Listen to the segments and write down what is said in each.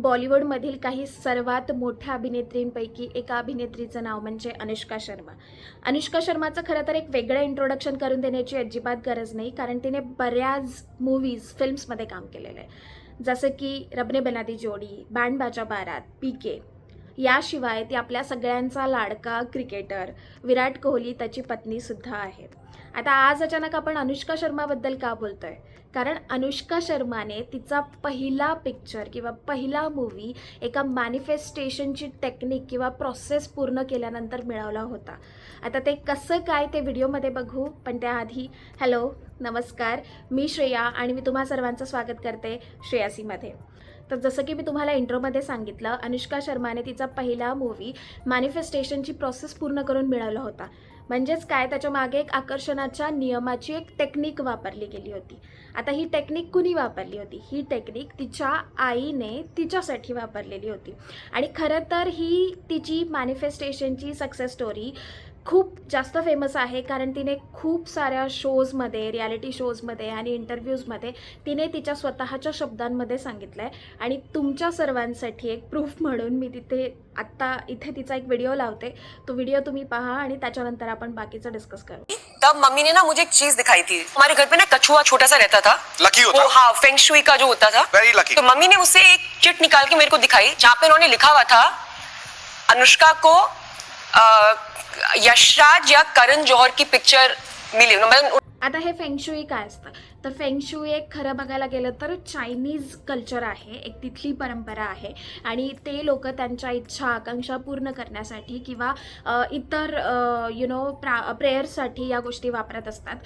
बॉलिवूडमधील काही सर्वात मोठ्या अभिनेत्रींपैकी एका अभिनेत्रीचं नाव म्हणजे अनुष्का शर्मा. अनुष्का शर्माचं खरं तर एक वेगळं इंट्रोडक्शन करून देण्याची अजिबात गरज नाही कारण तिने बऱ्याच मूवीज फिल्म्समध्ये काम केलेलं आहे. जसं की रबने बनादी जोडी बँड बाजा बारात पी के याशिवाय ती आपल्या सगळ्यांचा लाडका क्रिकेटर. विराट कोहली त्याची पत्नीसुद्धा आहे. आता आज अचानक आपण अनुष्का शर्माबद्दल का बोलतोय? कारण अनुष्का शर्माने तिचा पहिला पिक्चर किंवा पहिला मूवी एका मॅनिफेस्टेशनची टेक्निक किंवा प्रोसेस पूर्ण केल्यानंतर मिळवला होता. आता ते कसं काय ते व्हिडिओमध्ये बघू? पण त्याआधी हॅलो नमस्कार. मी श्रेया आणि मी तुम्हा सर्वांचं स्वागत करते श्रेयासीमध्ये. तर जसं की मी तुम्हाला इंट्रोमध्ये सांगितलं अनुष्का शर्माने तिचा पहिला मूवी मॅनिफेस्टेशनची प्रोसेस पूर्ण करून मिळवला होता. म्हणजेच काय? त्याच्यामागे एक आकर्षणाच्या नियमाची एक टेक्निक वापरली गेली होती. आता ही टेक्निक कुणी वापरली होती? ही टेक्निक तिच्या आईने तिच्यासाठी वापरलेली होती. आणि खरं तर ही तिची मॅनिफेस्टेशनची सक्सेस स्टोरी खूप जास्त फेमस आहे कारण तिने खूप साऱ्या शोजमध्ये रियालिटी शोजमध्ये आणि इंटरव्ह्यूजमध्ये तिने तिच्या स्वतःच्या शब्दांमध्ये सांगितलं आहे आणि तुमच्या सर्वांसाठी एक प्रूफ म्हणून मी तिथे आत्ता इथे तिचा एक व्हिडिओ लावते. तो व्हिडिओ तुम्ही पहा आणि त्याच्यानंतर आपण बाकीचं डिस्कस करू. तब मम्मी ने ना मुझे एक चीज दिखाई थी. हमारे घर पे ना कछुआ छोटा सा रहता था। लकी होता। वो हाँ फेंग शुई का जो होता था। वेरी लकी तो मम्मी ने उससे एक चिट निकाल के मेरे को दिखाई जहाँ पे उन्होंने लिखा हुआ था अनुष्का को अ, यशराज या करण जौहर की पिक्चर मिली। मतलब आता हे फेंगशुई काय असतं? तर फेंगशुई एक खरं बघायला गेलं तर चायनीज कल्चर आहे एक तिथली परंपरा आहे. आणि ते लोक त्यांच्या इच्छा आकांक्षा पूर्ण करण्यासाठी किंवा इतर यु नो प्रा प्रेयरसाठी या गोष्टी वापरत असतात.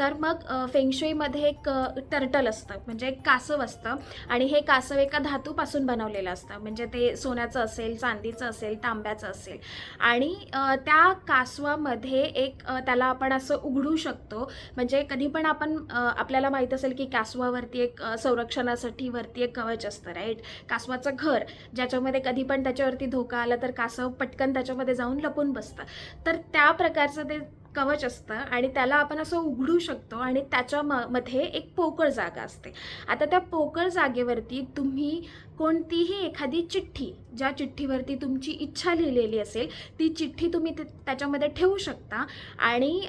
तर मग फेंगशुईमध्ये एक टर्टल असतं म्हणजे एक कासव असतं. आणि हे कासव एका धातूपासून बनवलेलं असतं. म्हणजे ते सोन्याचं असेल चांदीचं असेल तांब्याचं असेल. आणि त्या कासवामध्ये एक त्याला आपण असं उघडू शकतो. म्हणजे कधी पण आपण आपल्याला माहीत असेल की कासवावरती एक संरक्षणासाठी वरती एक कवच असतं राईट? कासवाचं घर ज्याच्यामध्ये कधी पण त्याच्यावरती धोका आला तर कासव पटकन त्याच्यामध्ये जाऊन लपून बसतं. तर त्या प्रकारचं ते कवच असतं आणि त्याला आपण असं उघडू शकतो आणि त्याच्या म मध्ये एक पोकळ जागा असते. आता त्या पोकळ जागेवरती तुम्ही कोणतीही एखादी चिठ्ठी ज्या चिठ्ठीवरती तुमची इच्छा लिहिलेली असेल ती चिठ्ठी तुम्ही ते त्याच्यामध्ये ठेवू शकता आणि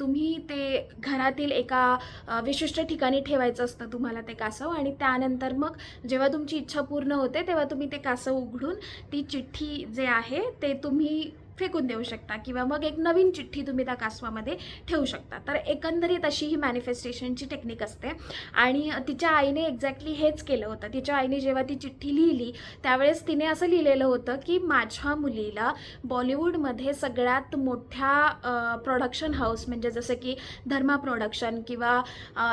तुम्ही ते घरातील एका विशिष्ट ठिकाणी ठेवायचं असतं तुम्हाला ते कासव आणि त्यानंतर मग जेव्हा तुमची इच्छा पूर्ण होते तेव्हा तुम्ही ते कासव उघडून ती चिठ्ठी जे आहे ते तुम्ही फेकून देऊ शकता किंवा मग एक नवीन चिठ्ठी तुम्ही त्या कासवामध्ये ठेवू शकता. तर एकंदरीत अशी ही मॅनिफेस्टेशनची टेक्निक असते. आणि तिच्या आईने एक्झॅक्टली हेच केलं होतं. तिच्या आईने जेव्हा ती चिठ्ठी लिहिली त्यावेळेस तिने असं लिहिलेलं होतं की माझ्या मुलीला बॉलिवूडमध्ये सगळ्यात मोठ्या प्रोडक्शन हाऊस म्हणजे जसं की धर्मा प्रोडक्शन किंवा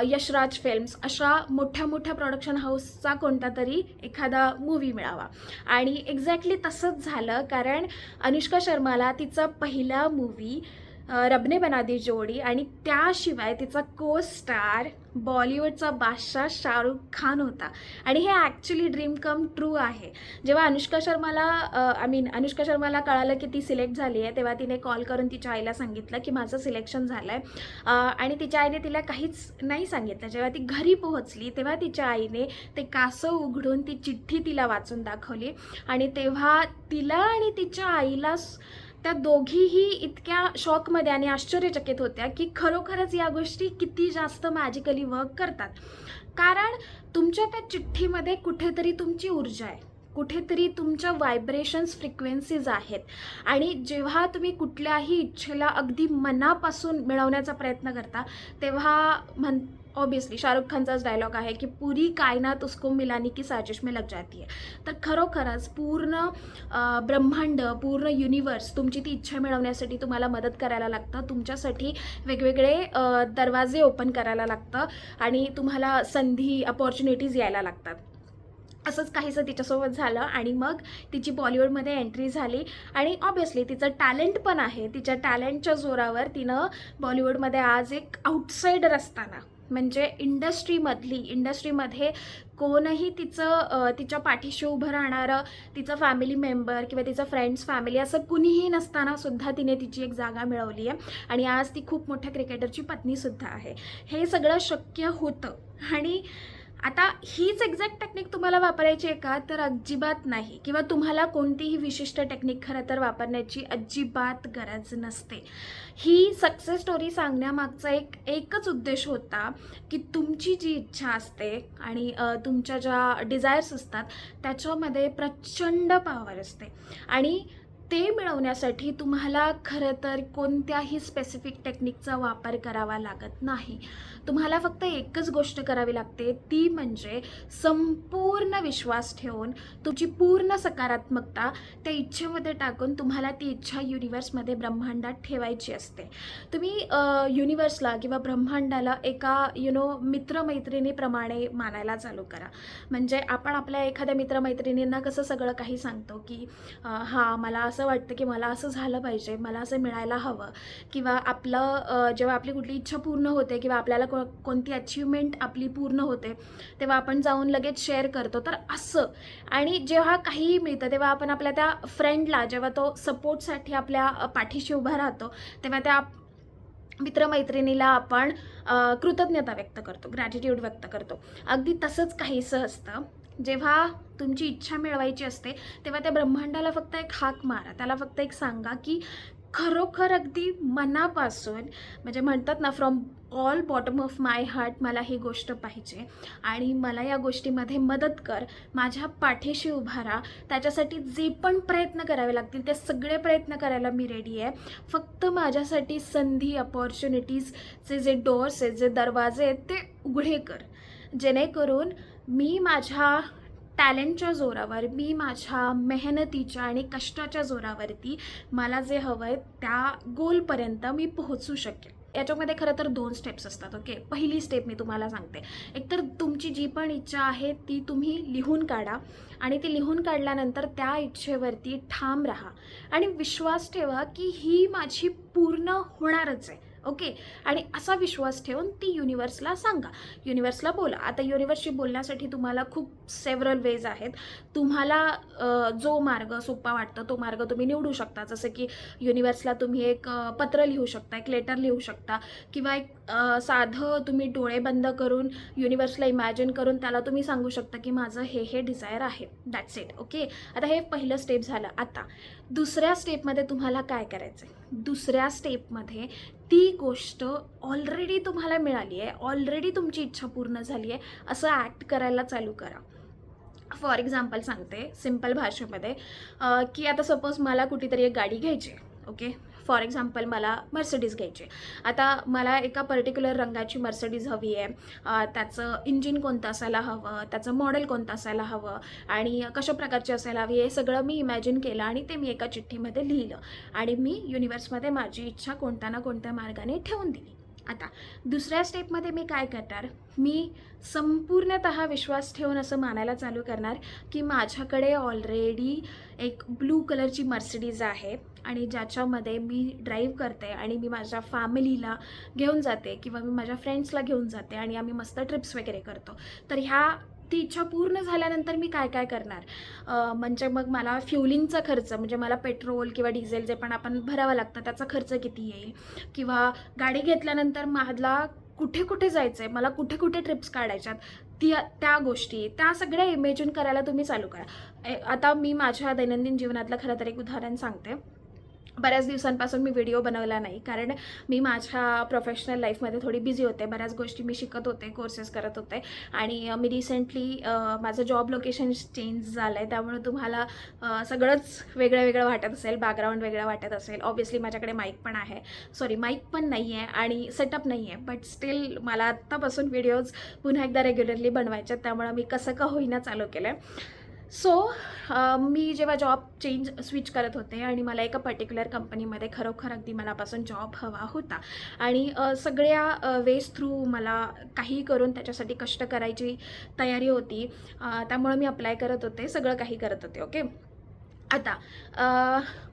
यशराज फिल्म्स अशा मोठ्या मोठ्या प्रोडक्शन हाऊसचा कोणता तरी एखादा मूवी मिळावा. आणि एक्झॅक्टली तसंच झालं कारण अनुष्का शर्मा मला तिचा पहिला मूवी रबने बनादी जोडी आणि त्याशिवाय तिचा को स्टार बॉलिवूडचा बादशाह शाहरुख खान होता. आणि हे ॲक्च्युली ड्रीम कम ट्रू आहे. जेव्हा अनुष्का शर्माला आय मीन अनुष्का शर्माला कळालं की ती सिलेक्ट झाली आहे तेव्हा तिने कॉल करून तिच्या आईला सांगितलं की माझं सिलेक्शन झालं आहे आणि तिच्या आईने तिला काहीच नाही सांगितलं. जेव्हा ती घरी पोहोचली तेव्हा तिच्या आईने ते कासव उघडून ती चिठ्ठी तिला वाचून दाखवली. आणि तेव्हा तिला आणि तिच्या आईला त्या दोघीही इतक्या शॉकमध्ये आणि आश्चर्यचकित होत्या की खरोखरच या गोष्टी किती जास्त मॅजिकली वर्क करतात. कारण तुमच्या त्या चिठ्ठीमध्ये कुठेतरी तुमची ऊर्जा आहे. कुठेतरी तुमच्या व्हायब्रेशन्स फ्रिक्वेन्सीज आहेत. आणि जेव्हा तुम्ही कुठल्याही इच्छेला अगदी मनापासून मिळवण्याचा प्रयत्न करता तेव्हा म्हण ऑब्विसली शाहरुख खानचाच डायलॉग आहे की पुरी कायनात उसको मिलानी की साजिश में लग जाती है. तर खरोखरच पूर्ण ब्रह्मांड पूर्ण युनिवर्स तुमची ती इच्छा मिळवण्यासाठी तुम्हाला मदत करायला लागतं. तुमच्यासाठी वेगवेगळे दरवाजे ओपन करायला लागतं आणि तुम्हाला संधी अपॉर्च्युनिटीज यायला लागतात. असंच काहीसं तिच्यासोबत झालं आणि मग तिची बॉलिवूडमध्ये एंट्री झाली. आणि ऑब्विसली तिचं टॅलेंट पण आहे. तिच्या टॅलेंटच्या जोरावर तिनं बॉलिवूडमध्ये आज एक आउटसाइडर असताना म्हणजे इंडस्ट्रीमधली इंडस्ट्रीमध्ये कोणही तिचं तिच्या पाठीशी उभं राहणारं तिचं फॅमिली मेंबर किंवा तिचं फ्रेंड्स फॅमिली असं कुणीही नसताना सुद्धा तिने तिची एक जागा मिळवली आहे. आणि आज ती खूप मोठ्या क्रिकेटरची पत्नीसुद्धा आहे. हे सगळं शक्य होतं. आणि आता हीच एक्झॅक्ट टेक्निक तुम्हाला वापरायची आहे का? तर अजिबात नाही. किंवा तुम्हाला कोणतीही विशिष्ट टेक्निक खरं तर वापरण्याची अजिबात गरज नसते. ही सक्सेस स्टोरी सांगण्यामागचा एक एकच उद्देश होता की तुमची जी इच्छा असते आणि तुमच्या ज्या डिझायर्स असतात त्याच्यामध्ये प्रचंड पावर असते. आणि ते मिळवण्यासाठी तुम्हाला खरं तर कोणत्याही स्पेसिफिक टेक्निकचा वापर करावा लागत नाही. तुम्हाला फक्त एकच गोष्ट करावी लागते ती म्हणजे संपूर्ण विश्वास ठेवून तुमची पूर्ण सकारात्मकता त्या इच्छेमध्ये टाकून तुम्हाला ती इच्छा युनिवर्समध्ये ब्रह्मांडात ठेवायची असते. तुम्ही युनिवर्सला किंवा ब्रह्मांडाला एका यु नो मित्रमैत्रिणीप्रमाणे मानायला चालू करा. म्हणजे आपण आपल्या एखाद्या मित्रमैत्रिणींना कसं सगळं काही सांगतो की हां मला असं असं वाटतं की मला असं झालं पाहिजे मला असं मिळायला हवं. किंवा आपलं जेव्हा आपली कुठली इच्छा पूर्ण होते किंवा आपल्याला को कोणती अचिव्हमेंट आपली पूर्ण होते तेव्हा आपण जाऊन लगेच शेअर करतो. तर असं. आणि जेव्हा काहीही मिळतं तेव्हा आपण आपल्या त्या फ्रेंडला जेव्हा तो सपोर्टसाठी आपल्या पाठीशी उभा राहतो तेव्हा त्या मित्रमैत्रिणीला आपण कृतज्ञता व्यक्त करतो ग्रॅटिट्यूड व्यक्त करतो. अगदी तसंच काहीसं असतं. जेव्हा तुमची इच्छा मिळवायची असते तेव्हा त्या ब्रह्मांडाला फक्त एक हाक मारा. त्याला फक्त एक सांगा की खरोखर अगदी मनापासून म्हणजे म्हणतात ना from all bottom of my heart मला ही गोष्ट पाहिजे आणि मला या गोष्टीमध्ये मदत कर. माझ्या पाठीशी उभा राहा. त्याच्यासाठी जे पण प्रयत्न करावे लागतील ते सगळे प्रयत्न करायला मी रेडी आहे. फक्त माझ्यासाठी संधी अपॉर्च्युनिटीजचे जे डोअर्स आहेत जे दरवाजे आहेत ते उघडे कर. जेणेकरून मी माझ्या टॅलेंटच्या जोरावर मी माझ्या मेहनतीच्या आणि कष्टाच्या जोरावरती मला जे हवं आहे त्या गोलपर्यंत मी पोहोचू शकेल. याच्यामध्ये खरं तर दोन स्टेप्स असतात ओके पहिली स्टेप मी तुम्हाला सांगते. एकतर तुमची जी पण इच्छा आहे ती तुम्ही लिहून काढा आणि ती लिहून काढल्यानंतर त्या इच्छेवरती ठाम राहा. आणि विश्वास ठेवा की ही माझी पूर्ण होणारच आहे. ओके? आणि असा विश्वास ठेवून ती युनिवर्सला सांगा. युनिवर्सला बोला. आता युनिवर्सशी बोलण्यासाठी तुम्हाला खूप सेव्हरल वेज आहेत. तुम्हाला जो मार्ग सोपा वाटतो तो मार्ग तुम्ही निवडू शकता. जसं की युनिवर्सला तुम्ही एक पत्र लिहू शकता एक लेटर लिहू शकता किंवा एक साधं तुम्ही डोळे बंद करून युनिवर्सला इमॅजिन करून त्याला तुम्ही सांगू शकता की माझं हे हे डिझायर आहे. दॅट्स इट ओके आता हे पहिलं स्टेप झालं. आता दुसऱ्या स्टेपमध्ये तुम्हाला काय करायचं आहे दुसऱ्या स्टेपमध्ये ती गोष्ट ऑलरेडी तुम्हाला मिळाली आहे. ऑलरेडी तुमची इच्छा पूर्ण झाली आहे. असं ॲक्ट करायला चालू करा. फॉर एक्झाम्पल सांगते. सिंपल भाषेमध्ये की आता सपोज मला कुठेतरी एक गाडी घ्यायची आहे. ओके फॉर एक्झाम्पल मला मर्सडीज घ्यायची आता मला एका पर्टिक्युलर रंगाची मर्सडीज हवी आहे. त्याचं इंजिन कोणतं असायला हवं त्याचं मॉडेल कोणतं असायला हवं आणि कशा प्रकारची असायला हवी हे सगळं मी इमॅजिन केलं आणि ते मी एका चिठ्ठीमध्ये लिहिलं. आणि मी युनिवर्समध्ये माझी इच्छा कोणत्या ना कोणत्या मार्गाने ठेवून दिली. आता दुसऱ्या स्टेपमध्ये मी काय करणार? मी संपूर्णत विश्वास ठेवून असं मानायला चालू करणार की माझ्याकडे ऑलरेडी एक ब्लू कलरची मर्सिडीज आहे. आणि ज्याच्यामध्ये मी ड्राईव्ह करते आणि मी माझ्या फॅमिलीला घेऊन जाते किंवा मी माझ्या फ्रेंड्सला घेऊन जाते आणि आम्ही मस्त ट्रिप्स वगैरे करतो. तर ह्या ती इच्छा पूर्ण झाल्यानंतर मी काय काय करणार? म्हणजे मग मला फ्युलिंगचा खर्च म्हणजे मला पेट्रोल किंवा डिझेल जे पण आपण भरावं लागतं त्याचा खर्च किती येईल? किंवा गाडी घेतल्यानंतर मला कुठे कुठे जायचं आहे मला कुठे कुठे ट्रिप्स काढायच्यात? ती त्या गोष्टी त्या सगळ्या इमेजिन करायला तुम्ही चालू करा. ए- आता मी माझ्या दैनंदिन जीवनातलं खरं तर एक उदाहरण सांगते. बऱ्याच दिवसांपासून मी व्हिडिओ बनवला नाही. कारण मी माझ्या प्रोफेशनल लाईफमध्ये थोडी बिझी होते. बऱ्याच गोष्टी मी शिकत होते कोर्सेस करत होते. आणि मी रिसेंटली माझं जॉब लोकेशन चेंज झालं आहे त्यामुळे तुम्हाला सगळंच वेगळं वेगळं वाटत असेल. बॅकग्राऊंड वेगळं वाटत असेल. ऑब्व्हियसली माझ्याकडे माईक पण आहे. सॉरी माईक पण नाही आहे आणि सेटअप नाही आहे बट स्टील मला आत्तापासून व्हिडिओज पुन्हा एकदा रेग्युलरली बनवायचे त्यामुळे मी कसं का होईना चालू केलं आहे सो uh, मी जेव्हा जॉब चेंज स्विच करत होते आणि मला एका पर्टिक्युलर कंपनीमध्ये खरोखर अगदी मनापासून जॉब हवा होता. आणि सगळ्या वेज थ्रू मला काही करून त्याच्यासाठी कष्ट करायची तयारी होती. अ, त्यामुळं मी अप्लाय करत होते सगळं काही करत होते ओके आता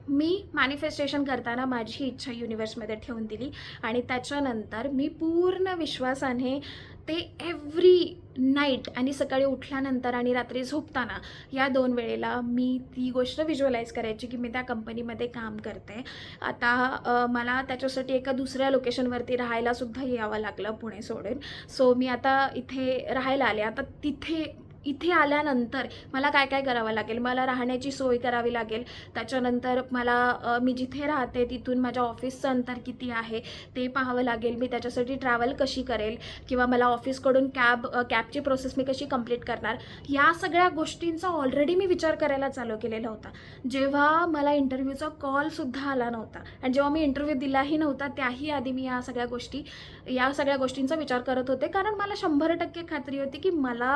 मी मॅनिफेस्टेशन करताना माझी इच्छा युनिवर्समध्ये ठेवून दिली आणि त्याच्यानंतर मी पूर्ण विश्वासाने ते एव्हरी नाईट आणि सकाळी उठल्यानंतर आणि रात्री झोपताना या दोन वेळेला मी ती गोष्ट व्हिज्युअलाइज करायची की मी त्या कंपनीमध्ये काम करते. आता मला त्याच्यासाठी एका दुसऱ्या लोकेशनवरती राहायलासुद्धा यावं लागलं पुणे सोडून. सो मी आता इथे राहायला आले. आता तिथे इथे आल्यानंतर मला काय काय करावं लागेल? मला राहण्याची सोय करावी लागेल. त्याच्यानंतर मला मी जिथे राहते तिथून माझ्या ऑफिसचं अंतर किती आहे ते पाहावं लागेल. मी त्याच्यासाठी ट्रॅव्हल कशी करेल? किंवा मला ऑफिसकडून कॅब कॅबची प्रोसेस मी कशी कंप्लीट करणार? या सगळ्या गोष्टींचा ऑलरेडी मी विचार करायला चालू केलेला होता. जेव्हा मला इंटरव्ह्यूचा कॉलसुद्धा आला नव्हता आणि जेव्हा मी इंटरव्ह्यू दिलाही नव्हता त्याही आधी मी या सगळ्या गोष्टी या सगळ्या गोष्टींचा विचार करत होते. कारण मला शंभर टक्के खात्री होती की मला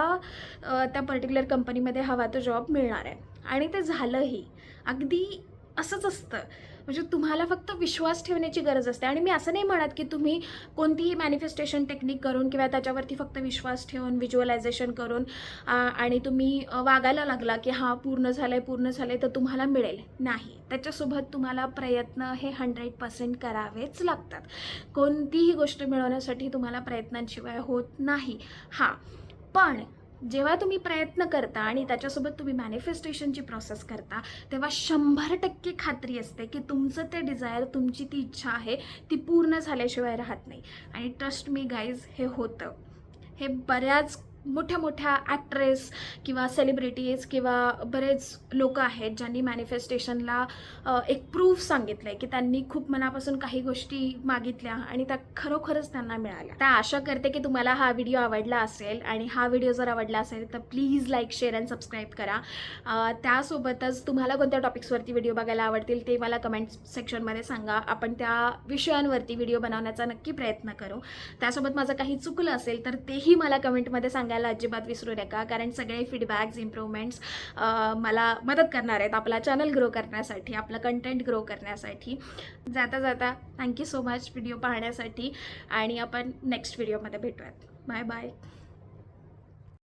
त्या पर्टिक्युलर कंपनीमध्ये हवा तो जॉब मिळणार आहे. आणि ते झालंही. अगदी असंच असतं. म्हणजे तुम्हाला फक्त विश्वास ठेवण्याची गरज असते. आणि मी असं नाही म्हणत की तुम्ही कोणतीही मॅनिफेस्टेशन टेक्निक करून किंवा त्याच्यावरती फक्त विश्वास ठेवून व्हिज्युअलायझेशन करून आणि तुम्ही वागायला लागला की हां पूर्ण झालं आहे पूर्ण झालं आहे तर तुम्हाला मिळेल. नाही. त्याच्यासोबत तुम्हाला प्रयत्न हे हंड्रेड पर्सेंट करावेच लागतात. कोणतीही गोष्ट मिळवण्यासाठी तुम्हाला प्रयत्नांशिवाय होत नाही. हां. पण जेव्हा तुम्ही प्रयत्न करता आणि त्याच्यासोबत तुम्ही मॅनिफेस्टेशनची प्रोसेस करता तेव्हा शंभर टक्के खात्री असते की तुमचं ते डिझायर तुमची ती इच्छा आहे ती पूर्ण झाल्याशिवाय राहत नाही. आणि ट्रस्ट मी गाईज हे होतं. हे बऱ्याच मोठ्या मोठ्या ॲक्ट्रेस किंवा सेलिब्रिटीज किंवा बरेच लोक आहेत ज्यांनी मॅनिफेस्टेशनला एक प्रूफ सांगितलं आहे की त्यांनी खूप मनापासून काही गोष्टी मागितल्या आणि त्या खरोखरच त्यांना मिळाल्या. त्या आशा करते की तुम्हाला हा व्हिडिओ आवडला असेल आणि हा व्हिडिओ जर आवडला असेल तर please like share and subscribe करा. त्यासोबतच तुम्हाला कोणत्या टॉपिक्सवरती व्हिडिओ बघायला आवडतील ते मला कमेंट सेक्शनमध्ये सांगा. आपण त्या विषयांवरती व्हिडिओ बनवण्याचा नक्की प्रयत्न करू. त्यासोबत माझं काही चुकलं असेल तर तेही मला कमेंटमध्ये सांगायला अजिबात विसरू नका. कारण सगळे फीडबॅक्स इम्प्रूव्हमेंट्स मला मदत करणार आहेत आपला चॅनल ग्रो करण्यासाठी आपलं कंटेंट ग्रो करण्यासाठी. जाता जाता थँक्यू सो मच व्हिडिओ पाहण्यासाठी. आणि आपण नेक्स्ट व्हिडिओमध्ये भेटूयात. Bye bye